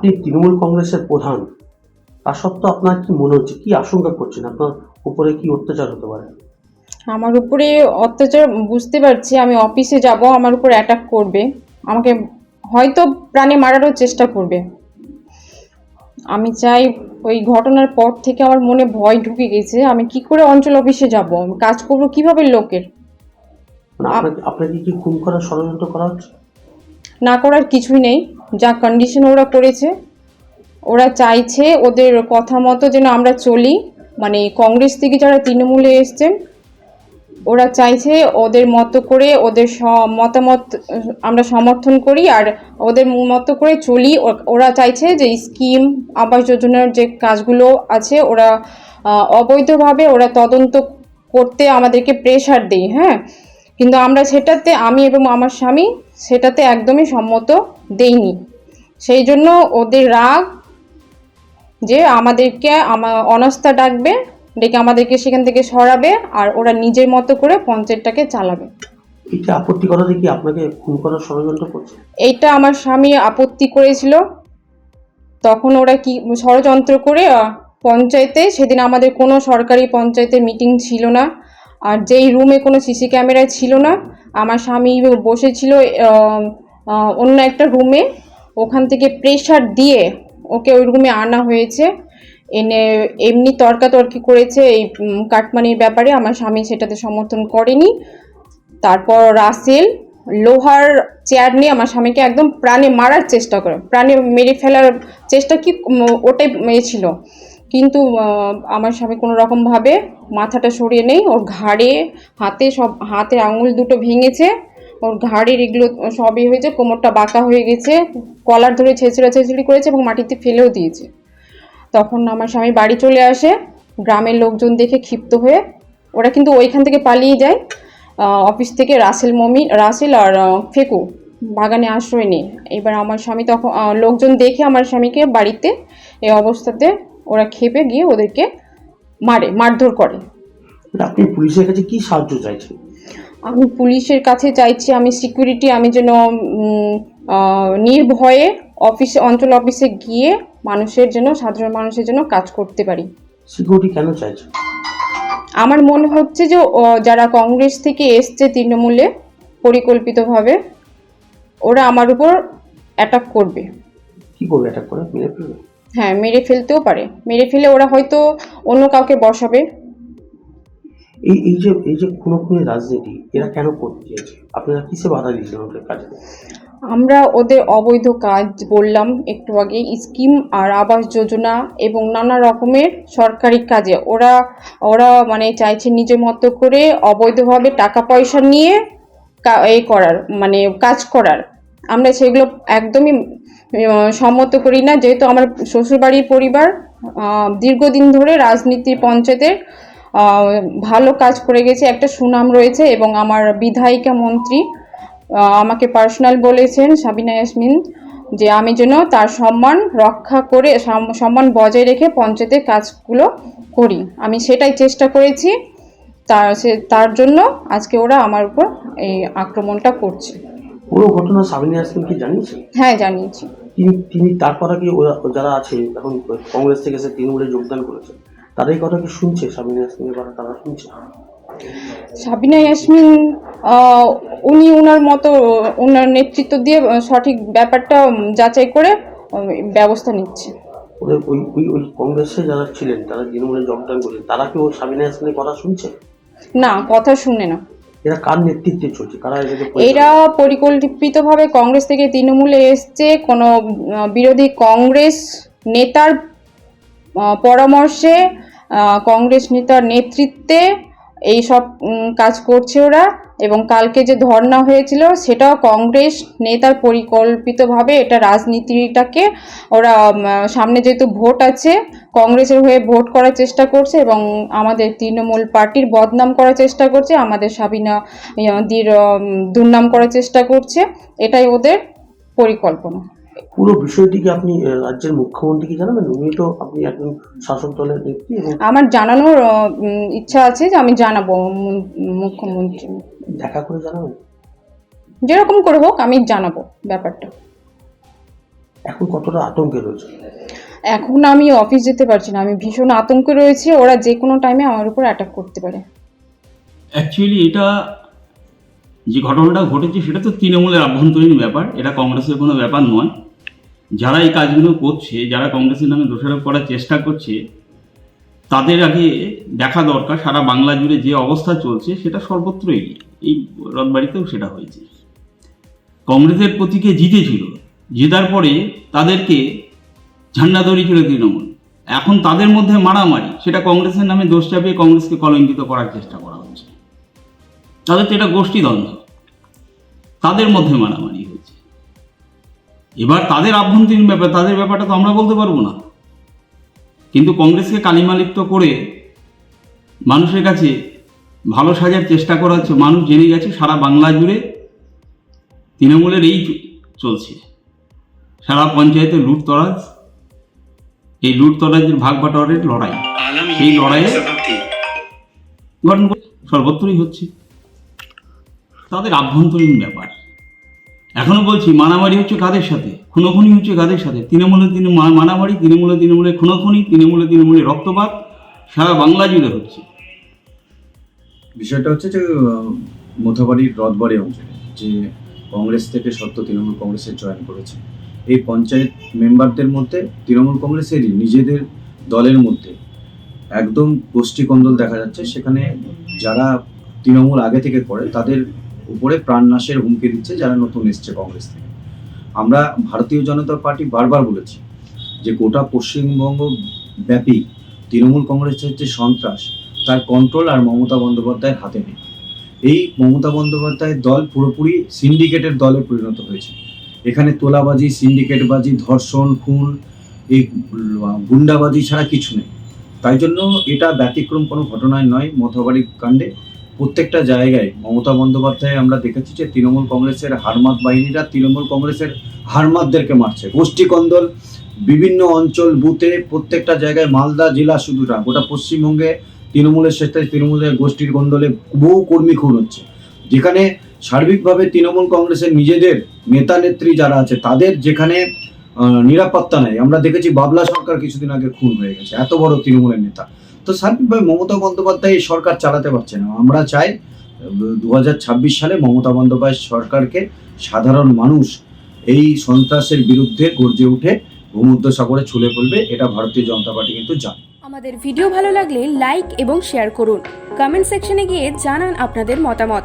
আপনি তৃণমূল কংগ্রেসের প্রধান তা সত্ত্বেও আপনার কি মনে হচ্ছে কি আশঙ্কা করছেন? আপনার উপরে কি অত্যাচার হতে পারে? আমার উপরে অত্যাচার বুঝতে পারছি আমি অফিসে যাব আমার উপর অ্যাটাক করবে। আমাকে হয়তো প্রাণে মারারও চেষ্টা করবে। আমি চাই ওই ঘটনার পর থেকে আমার মনে ভয় ঢুকে গেছে আমি কি করে অঞ্চল অফিসে যাব? কাজ করব কীভাবে লোকের? মানে আপনাকে আপনাকে কি খুন করার ষড়যন্ত্র করা হচ্ছে? না করার কিছুই নেই। যা কন্ডিশন ওরা করেছে, ওরা চাইছে ওদের কথা মতো যেন আমরা চলি। মানে কংগ্রেস থেকে যারা তৃণমূলে এসছেন, ওরা চাইছে ওদের মতো করে ওদের মতামত, আমরা সমর্থন করি আর ওদের মতো করে চলি। ওরা চাইছে যে স্কিম, আবাস যোজনার যে কাজগুলো আছে, ওরা অবৈধভাবে ওরা তদন্ত করতে আমাদেরকে প্রেশার দেয় হ্যাঁ? কিন্তু আমরা সেটাতে আমি এবং আমার স্বামী সেটাতে একদমই সম্মত দেইনি। সেই জন্য ওদের রাগ যে আমাদেরকে আমার অনাস্থা ডাকবে ডেকে আমাদেরকে সেখান থেকে সরাবে আর ওরা নিজের মতো করে পঞ্চায়েতটাকে চালাবে। এটা আপত্তি করাতে কি আপনাকে খুন করার ষড়যন্ত্র করছে? এইটা আমার স্বামী আপত্তি করেছিল। তখন ওরা কি ষড়যন্ত্র করে পঞ্চায়েতে সেদিন আমাদের কোনো সরকারি পঞ্চায়েতের মিটিং ছিল না। আর যেই রুমে কোনো সিসি ক্যামেরা ছিল না, আমার স্বামী বসেছিল অন্য একটা রুমে ওখান থেকে প্রেশার দিয়ে ওকে ওই রুমে আনা হয়েছে। এনে এমনি তর্কাতর্কি করেছে এই কাটমানির ব্যাপারে। আমার স্বামী সেটাতে সমর্থন করেনি। তারপর রাসেল লোহার চেয়ার নিয়ে আমার স্বামীকে একদম প্রাণে মারার চেষ্টা করে, প্রাণে মেরে ফেলার চেষ্টা কি ওটাই ছিল। কিন্তু আমার স্বামী কোনো রকমভাবে মাথাটা সরিয়ে নেই। ওর ঘাড়ে, হাতে সব, হাতে আঙুল দুটো ভেঙেছে। ওর ঘাড়ের এগুলো সবই হয়েছে, কোমরটা বাঁকা হয়ে গেছে, কলার ধরে ছেঁচড়া ছেঁচড়ি করেছে এবং মাটিতে ফেলেও দিয়েছে। তখন আমার স্বামী বাড়ি চলে আসে, গ্রামের লোকজন দেখে ক্ষিপ্ত হয়ে। ওরা কিন্তু ওইখান থেকে পালিয়ে যায় অফিস থেকে রাসেল মমি, রাসেল আর ফেকু বাগানে আশ্রয় নেই এবার আমার স্বামী তখন লোকজন দেখে আমার স্বামীকে বাড়িতে, এই অবস্থাতে ওরা খেপে গিয়ে ওদেরকে মারে মারধর করে। মানে আপনি পুলিশের কাছে কি সাহায্য চাইছেন? আমি পুলিশের কাছে চাইছি আমি সিকিউরিটি আমি যেন নির্ভয়ে অফিসে অঞ্চল অফিসে গিয়ে মানুষের জন্য সাধারণ মানুষের জন্য কাজ করতে পারি। সিকিউরিটি কেন চাইছেন? আমার মনে হচ্ছে যে যারা কংগ্রেস থেকে এসছে তৃণমূলে পরিকল্পিতভাবে ওরা আমার উপর অ্যাটাক করবে। কি করবে অ্যাটাক করে? মেরে ফেলবে? হ্যাঁ মেরে ফেলতেও পারে। মেরে ফেলে ওরা হয়তো অন্য কাউকে বসাবে। এই এই যে এই যে খুনো খুনের রাজনীতি এরা কেন করতে চেয়েছে আপনারা কিসে বাধা দিয়েছেন ওদের কাজে? আমরা ওদের অবৈধ কাজ বললাম একটু আগে স্কিম আর আবাস যোজনা এবং নানা রকমের সরকারি কাজে। ওরা ওরা মানে চাইছে নিজের মতো করে অবৈধভাবে টাকা পয়সা নিয়ে এ করার মানে কাজ করার। আমরা সেগুলো একদমই সম্মত করি না যেহেতু আমার শ্বশুরবাড়ির পরিবার দীর্ঘদিন ধরে রাজনীতি পঞ্চায়েতের ভালো কাজ করে গেছে একটা সুনাম রয়েছে এবং আমার বিধায়িকা মন্ত্রী আমাকে পার্সোনাল বলেছেন সাবিনা ইয়াসমিন যে আমি যেন তার সম্মান রক্ষা করে সম্মান বজায় রেখে পঞ্চায়েতের কাজগুলো করি। আমি সেটাই চেষ্টা করেছি তার সে তার জন্য আজকে ওরা আমার উপর এই আক্রমণটা করছে। পুরো ঘটনা সাবিনা ইয়াসমিন কি জানিয়েছেন হ্যাঁ জানিয়েছি। তিনি তিনি তার কথা কি ওরা যারা আছে এখন কংগ্রেস থেকে এসে তৃণমূলে যোগদান করেছে এই কথা কি শুনছে সাবিনা ইয়াসমিনের কথা তারা শুনছে? সাবিনা ইয়াসমিন উনি ওনার মতো ওনার নেতৃত্ব দিয়ে সঠিক ব্যাপারটা যাচাই করে ব্যবস্থা নিচ্ছে। ওদের ওই ওই ওই কংগ্রেসে যারা ছিলেন তারা তৃণমূলে যোগদান করেছেন তারা কি ওই সাবিনা ইয়াসমিনের কথা শুনছে? না কথা শুনে না। এরা কার নেতৃত্বে চলছে? কারা এরা পরিকল্পিতভাবে কংগ্রেস থেকে তৃণমূলে এসছে। কোনো বিরোধী কংগ্রেস নেতার পরামর্শে কংগ্রেস নেতার নেতৃত্বে এই সব কাজ করছে ওরা। এবং কালকে যে ধর্না হয়েছিল, সেটাও কংগ্রেস নেতার পরিকল্পিতভাবে এটা রাজনীতিটাকে ওরা সামনে যেহেতু ভোট আছে কংগ্রেসের হয়ে ভোট করার চেষ্টা করছে এবং আমাদের তৃণমূল পার্টির বদনাম করার চেষ্টা করছে আমাদের সাবিনা দির দুর্নাম করার চেষ্টা করছে। এটাই ওদের পরিকল্পনা। পুরো বিষয়টিকে আপনি রাজ্যের মুখ্যমন্ত্রীকে জানাবেন? উনি তো আপনি একজন শাসক দলের এবং আমার জানানোর ইচ্ছা আছে যে আমি জানাব মুখ্যমন্ত্রী। দেখা করে জানাবেন? যেরকম করে হোক আমি জানাব ব্যাপারটা। এখন কতটা আতঙ্কে রয়েছে? এখন আমি অফিস যেতে পারছি না। আমি ভীষণ আতঙ্কে রয়েছি, ওরা যে কোনো টাইমে আমার উপর অ্যাটাক করতে পারে। অ্যাকচুয়ালি এটা যে ঘটনাটা ঘটেছে, সেটা তো তৃণমূলের আভ্যন্তরীণ ব্যাপার। এটা কংগ্রেসের কোনো ব্যাপার নয়। যারা এই কাজগুলো করছে, যারা কংগ্রেসের নামে দোষারোপ করার চেষ্টা করছে, তাদের আগে দেখা দরকার, সারা বাংলা জুড়ে যে অবস্থা চলছে, সেটা সর্বত্রই এই রথবাড়িতেও সেটা হয়েছে। কংগ্রেসের প্রতীকে জিতেছিল। জেতার পরে তাদেরকে ঝান্ডা দড়ি ছিল তৃণমূল। এখন তাদের মধ্যে মারামারি, সেটা কংগ্রেসের নামে দোষ চাপিয়ে কংগ্রেসকে কলঙ্কিত করার চেষ্টা করা হচ্ছে। তাদের তো এটা গোষ্ঠীদ্বন্দ্ব তাদের মধ্যে মারামারি হয়েছে এবার তাদের আভ্যন্তরীণ ব্যাপার, তাদের ব্যাপারটা তো আমরা বলতে পারব না। কিন্তু কংগ্রেসকে কালিমালিপ্ত করে মানুষের কাছে ভালো সাজার চেষ্টা করা হচ্ছে। মানুষ জেনে গেছে, সারা বাংলা জুড়ে তৃণমূলের এই চলছে। সারা পঞ্চায়েতে লুটতরাজ এই লুটতরাজের ভাগ বাটোয়ারের লড়াই। সেই লড়াইয়ে ঘটনা সর্বত্রই হচ্ছে। তাদের আভ্যন্তরীণ ব্যাপার। এখনও বলছি মারামারি হচ্ছে কাদের সাথে? খুনোখুনি হচ্ছে কাদের সাথে? তৃণমূলে তিনি মারামারি তৃণমূলে তৃণমূলে খুনোখুনি তৃণমূলে তৃণমূলে রক্তপাত সারা বাংলা জুড়ে হচ্ছে। বিষয়টা হচ্ছে যে মোথাবাড়ির রথবাড়ি অঞ্চলে যে কংগ্রেস থেকে সত্য তৃণমূল কংগ্রেসে জয়েন করেছে এই পঞ্চায়েত মেম্বারদের মধ্যে, তৃণমূল কংগ্রেসেরই নিজেদের দলের মধ্যে একদম গোষ্ঠী কন্দল দেখা যাচ্ছে। সেখানে যারা তৃণমূল আগে থেকে করে, তাদের উপরে প্রাণনাশের হুমকি দিচ্ছে যারা নতুন এসছে কংগ্রেস থেকে। আমরা ভারতীয় জনতা পার্টি বারবার বলেছি যে গোটা পশ্চিমবঙ্গ ব্যাপী তৃণমূল কংগ্রেসের যে সন্ত্রাস, তার কন্ট্রোল আর মমতা বন্দ্যোপাধ্যায়ের হাতে নেই। এই মমতা বন্দ্যোপাধ্যায়ের দল পুরোপুরি সিন্ডিকেটের দলে পরিণত হয়েছে। এখানে তোলাবাজি, সিন্ডিকেটবাজি, ধর্ষণ, খুন, এই গুন্ডাবাজি ছাড়া কিছু নেই। তাই জন্য এটা ব্যতিক্রম কোনো ঘটনায় নয় মথাবাড়ি কাণ্ডে। প্রত্যেকটা জায়গায় মমতা বন্দ্যোপাধ্যায় আমরা দেখেছি যে তৃণমূল কংগ্রেসের হারমাত বাহিনীরা তৃণমূল কংগ্রেসের হারমাতদেরকে মারছে। গোষ্ঠী কন্দল বিভিন্ন অঞ্চল, বুথে প্রত্যেকটা জায়গায় মালদা জেলা শুধু না, গোটা পশ্চিমবঙ্গে তৃণমূলের সাথে তৃণমূলের গোষ্ঠীর গন্ডলে বহু কর্মী খুন হচ্ছে। যেখানে সার্বিকভাবে তৃণমূল কংগ্রেসের নিজেদের নেতা নেত্রী যারা আছে, তাদের যেখানে নিরাপত্তা নেই। আমরা দেখেছি বাবলা সরকার কিছুদিন আগে খুন হয়ে গেছে, এত বড় তৃণমূলের নেতা। তো সার্বিকভাবে মমতা বন্দ্যোপাধ্যায় এই সরকার চালাতে পারছে না। আমরা চাই দু সালে মমতা বন্দ্যোপাধ্যায় সরকারকে সাধারণ মানুষ এই সন্ত্রাসের বিরুদ্ধে গর্জে উঠে ভূমধ্য সাগরে ছুলে ফেলবে এটা ভারতীয় জনতা পার্টি কিন্তু জানে। আমাদের ভিডিও ভালো লাগলে লাইক এবং শেয়ার করুন। কমেন্ট সেকশনে গিয়ে জানান আপনাদের মতামত।